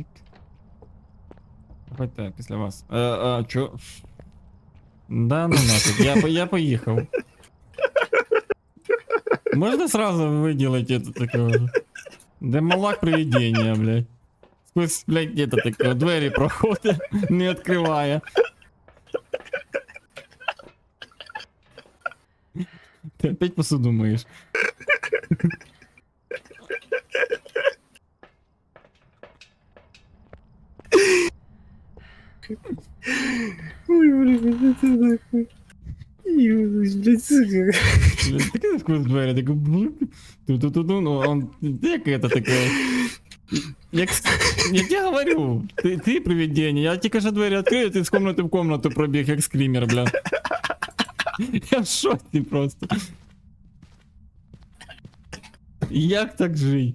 Нік. Давайте після вас. Е, а, чо? Да, ну нафиг, я, по- я поїхав. Можна сразу виділити это такого? Де малак привидення, блядь. Сквозь, блядь, где-то таке, двері проходить, не відкриває. Ти опять посуду миєш. Ой, блин, это нахуй. Ебать, блядь, сука. Блядь, Таке сквозь двері, таке блук. Ту-ту-ту-ту, ну он, як это таке? Як, я тебе говорю, ти, ти привидение, я тільки що двері відкрию, ти з комнати в комнату пробіг, як скример, бля. Я в шоці просто. Як так жить?